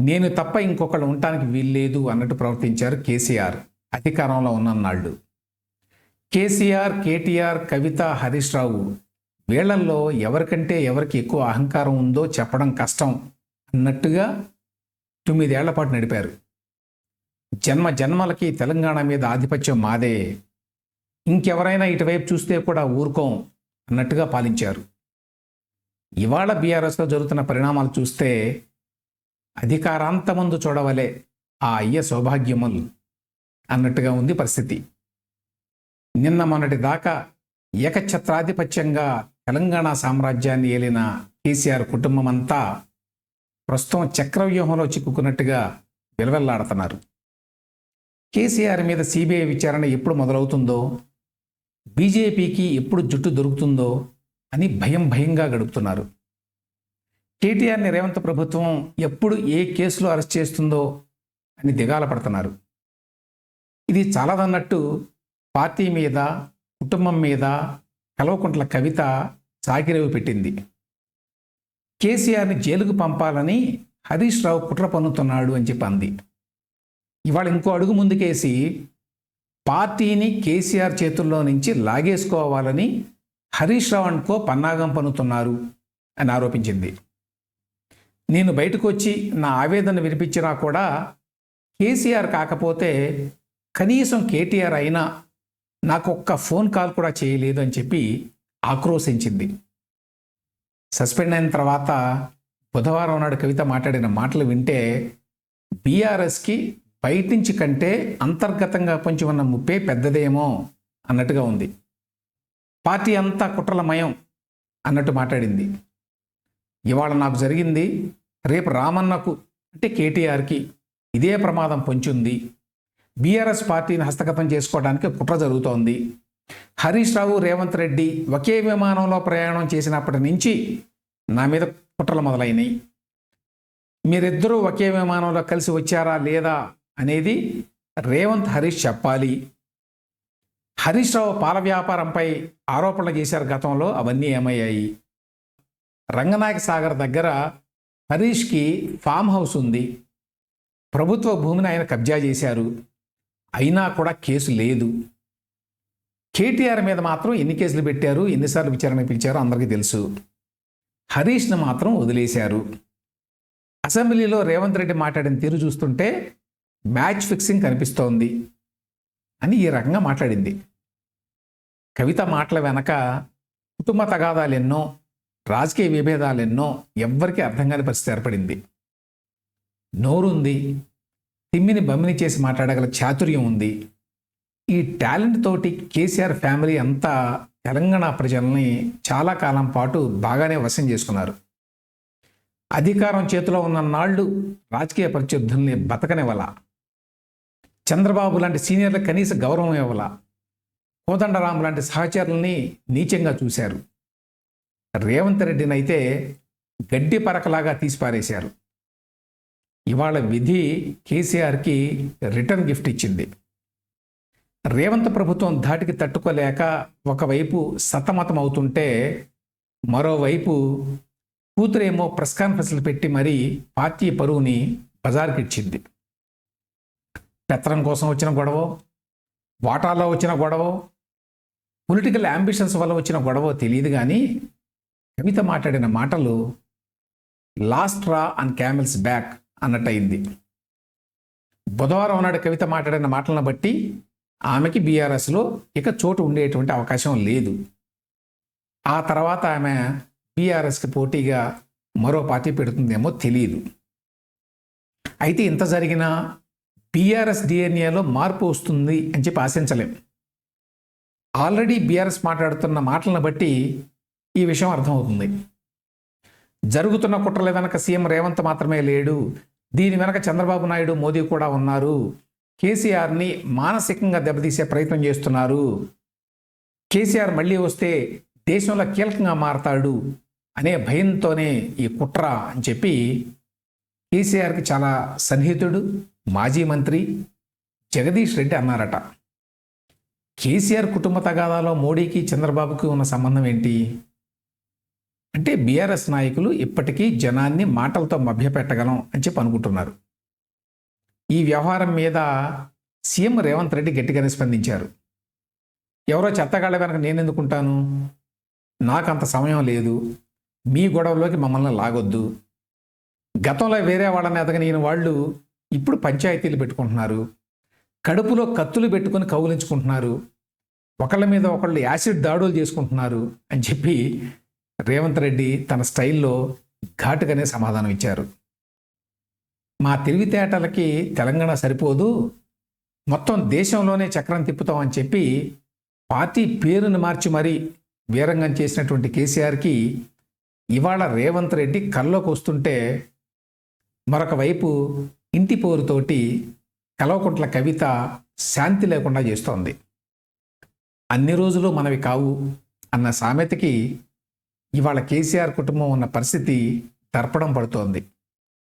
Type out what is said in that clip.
నేను తప్ప ఇంకొకళ్ళు ఉండటానికి వీల్లేదు అన్నట్టు ప్రవర్తించారు కేసీఆర్. అధికారంలో ఉన్నన్నాళ్ళు కేసీఆర్ కేటీఆర్ కవిత హరీష్ రావు వీళ్ళల్లో ఎవరికంటే ఎవరికి ఎక్కువ అహంకారం ఉందో చెప్పడం కష్టం అన్నట్టుగా తొమ్మిదేళ్ళ పాటు నడిపారు. జన్మ జన్మలకి తెలంగాణ మీద ఆధిపత్యం మాదే. ఇంకెవరైనా ఇటువైపు చూస్తే కూడా ఊరుకోం అన్నట్టుగా పాలించారు. ఇవాళ బీఆర్ఎస్లో జరుగుతున్న పరిణామాలు చూస్తే అధికారాంతమందు చూడవలే ఆ అయ్య సౌభాగ్యములు అన్నట్టుగా ఉంది పరిస్థితి. నిన్న మొన్నటి దాకా ఏకఛత్రాధిపత్యంగా తెలంగాణ సామ్రాజ్యాన్ని ఏలిన కేసీఆర్ కుటుంబం అంతా ప్రస్తుతం చక్రవ్యూహంలో చిక్కుకున్నట్టుగా విలవెల్లాడుతున్నారు. కేసీఆర్ మీద సిబిఐ విచారణ ఎప్పుడు మొదలవుతుందో బీజేపీకి ఎప్పుడు జుట్టు దొరుకుతుందో అని భయం భయంగా గడుపుతున్నారు. కేటీఆర్ని రేవంత్ ప్రభుత్వం ఎప్పుడు ఏ కేసులో అరెస్ట్ చేస్తుందో అని దిగాల పడుతున్నారు ఇది చాలదన్నట్టు పార్టీ మీద కుటుంబం మీద కల్వకుంట్ల కవిత సాగిరేవి పెట్టింది. కేసీఆర్ని జైలుకు పంపాలని హరీష్ రావు కుట్ర పన్నుతున్నాడు అని చెప్పి అంది ఇవాళ ఇంకో అడుగు ముందుకేసి పార్టీని కేసీఆర్ చేతుల్లో నుంచి లాగేసుకోవాలని హరీష్ రావు అనుకో పన్నాగం పన్నుతున్నారు అని ఆరోపించింది. నేను బయటకు వచ్చి నా ఆవేదన వినిపించినా కూడా కేసీఆర్ కాకపోతే కనీసం కేటీఆర్ అయినా నాకు ఒక్క ఫోన్ కాల్ కూడా చేయలేదు అని చెప్పి ఆక్రోశించింది. సస్పెండ్ అయిన తర్వాత బుధవారం నాడు కవిత మాట్లాడిన మాటలు వింటే బీఆర్ఎస్కి బయట నుంచి కంటే అంతర్గతంగా పొంచి ఉన్న ముప్పే పెద్దదేమో అన్నట్టుగా ఉంది. పార్టీ అంతా కుట్రలమయం అన్నట్టు మాట్లాడింది. ఇవాళ నాకు జరిగింది రేపు రామన్నకు అంటే కేటీఆర్కి ఇదే ప్రమాదం పొంచుంది. బీఆర్ఎస్ పార్టీని హస్తగతం చేసుకోవడానికి కుట్ర జరుగుతోంది. హరీష్ రావు రేవంత్ రెడ్డి ఒకే విమానంలో ప్రయాణం చేసినప్పటి నుంచి నా మీద కుట్రలు మొదలైనవి మీరిద్దరూ ఒకే విమానంలో కలిసి వచ్చారా లేదా అనేది రేవంత్ హరీష్ చెప్పాలి. హరీష్ రావు పాల వ్యాపారంపై ఆరోపణలు చేశారు గతంలో అవన్నీ ఏమయ్యాయి? రంగనాయక సాగర్ దగ్గర హరీష్కి ఫామ్ హౌస్ ఉంది. ప్రభుత్వ భూమిని ఆయన కబ్జా చేశారు. అయినా కూడా కేసు లేదు. కేటీఆర్ మీద మాత్రం ఎన్ని కేసులు పెట్టారు ఎన్నిసార్లు విచారణ పిలిచారో అందరికీ తెలుసు. హరీష్ను మాత్రం వదిలేశారు. అసెంబ్లీలో రేవంత్ రెడ్డి మాట్లాడిన తీరు చూస్తుంటే మ్యాచ్ ఫిక్సింగ్ కనిపిస్తోంది అని ఈ రకంగా మాట్లాడింది. కవిత మాటల వెనక కుటుంబ తగాదాలు ఎన్నో రాజకీయ విభేదాలు ఎన్నో ఎవ్వరికీ అర్థం కాని పరిస్థితి ఏర్పడింది. నోరుంది తిమ్మిని బమ్మిని చేసి మాట్లాడగల చాతుర్యం ఉంది. ఈ టాలెంట్ తోటి కేసీఆర్ ఫ్యామిలీ అంతా తెలంగాణ ప్రజల్ని చాలా కాలం పాటు బాగానే వశం చేసుకున్నారు. అధికారం చేతిలో ఉన్న నాళ్ళు రాజకీయ ప్రత్యర్థుల్ని బతకనివ్వాల. చంద్రబాబు లాంటి సీనియర్లకు కనీస గౌరవం ఇవ్వాల. కోదండరాం లాంటి సహచరుల్ని నీచంగా చూశారు. రేవంత్ రెడ్డిని అయితే గడ్డి పరకలాగా తీసిపారేశారు. ఇవాళ విధి కేసీఆర్కి రిటర్న్ గిఫ్ట్ ఇచ్చింది. రేవంత్ ప్రభుత్వం ధాటికి తట్టుకోలేక ఒకవైపు సతమతం అవుతుంటే మరోవైపు కూతురేమో ప్రెస్ కాన్ఫరెన్స్లు పెట్టి మరీ పార్టీ పరువుని బజార్కిచ్చింది పెత్తనం కోసం వచ్చిన గొడవ వాటాల్లో వచ్చిన గొడవ పొలిటికల్ అంబిషన్స్ వల్ల వచ్చిన గొడవ తెలియదు కానీ కవిత మాట్లాడిన మాటలు లాస్ట్ రా అండ్ క్యామెల్స్ బ్యాక్ అన్నట్టయింది. బుధవారం నాడు కవిత మాట్లాడిన మాటలను బట్టి ఆమెకి బీఆర్ఎస్లో ఇక చోటు ఉండేటువంటి అవకాశం లేదు. ఆ తర్వాత ఆమె బీఆర్ఎస్కి పోటీగా మరో పార్టీ పెడుతుందేమో తెలియదు అయితే ఇంత జరిగినా బీఆర్ఎస్ డిఎన్ఏలో మార్పు వస్తుంది అని చెప్పి ఆశించలేం. ఆల్రెడీ బీఆర్ఎస్ మాట్లాడుతున్న మాటలను బట్టి ఈ విషయం అర్థమవుతుంది. జరుగుతున్న కుట్రల వెనక సీఎం రేవంత్ మాత్రమే లేడు. దీని వెనక చంద్రబాబు నాయుడు మోదీ కూడా ఉన్నారు. కేసీఆర్ని మానసికంగా దెబ్బతీసే ప్రయత్నం చేస్తున్నారు. కేసీఆర్ మళ్ళీ వస్తే దేశంలో కీలకంగా మారతాడు అనే భయంతోనే ఈ కుట్ర అని చెప్పి కేసీఆర్కి చాలా సన్నిహితుడు మాజీ మంత్రి జగదీష్ రెడ్డి అన్నారట. కేసీఆర్ కుటుంబ తగాదాలో మోడీకి చంద్రబాబుకి ఉన్న సంబంధం ఏంటి? అంటే బీఆర్ఎస్ నాయకులు ఇప్పటికీ జనాన్ని మాటలతో మభ్యపెట్టగలం అని చెప్పి అనుకుంటున్నారు. ఈ వ్యవహారం మీద సీఎం రేవంత్ రెడ్డి గట్టిగానే స్పందించారు. ఎవరో చెత్తగాళ్ళ వెనక నేను ఎందుకుంటాను నాకు అంత సమయం లేదు. మీ గొడవలోకి మమ్మల్ని లాగొద్దు. గతంలో వేరే వాళ్ళని ఎదగనిన వాళ్ళు ఇప్పుడు పంచాయతీలు పెట్టుకుంటున్నారు. కడుపులో కత్తులు పెట్టుకొని కౌలించుకుంటున్నారు ఒకళ్ళ మీద ఒకళ్ళు యాసిడ్ దాడులు చేసుకుంటున్నారు అని చెప్పి రేవంత్ రెడ్డి తన స్టైల్లో ఘాటుగానే సమాధానం ఇచ్చారు. మా తెలివితేటలకి తెలంగాణ సరిపోదు మొత్తం దేశంలోనే చక్రం తిప్పుతామని చెప్పి పార్టీ పేరును మార్చి మరీ వీరంగం చేసినటువంటి కేసీఆర్కి ఇవాళ రేవంత్ రెడ్డి కల్లోకి వస్తుంటే మరొక వైపు ఇంటి పోరుతోటి కలవకుంట్ల కవిత శాంతి లేకుండా చేస్తోంది. అన్ని రోజులు మనవి కావు అన్న సామెతకి ఇవాళ కేసీఆర్ కుటుంబం ఉన్న పరిస్థితి తర్పడం పడుతోంది.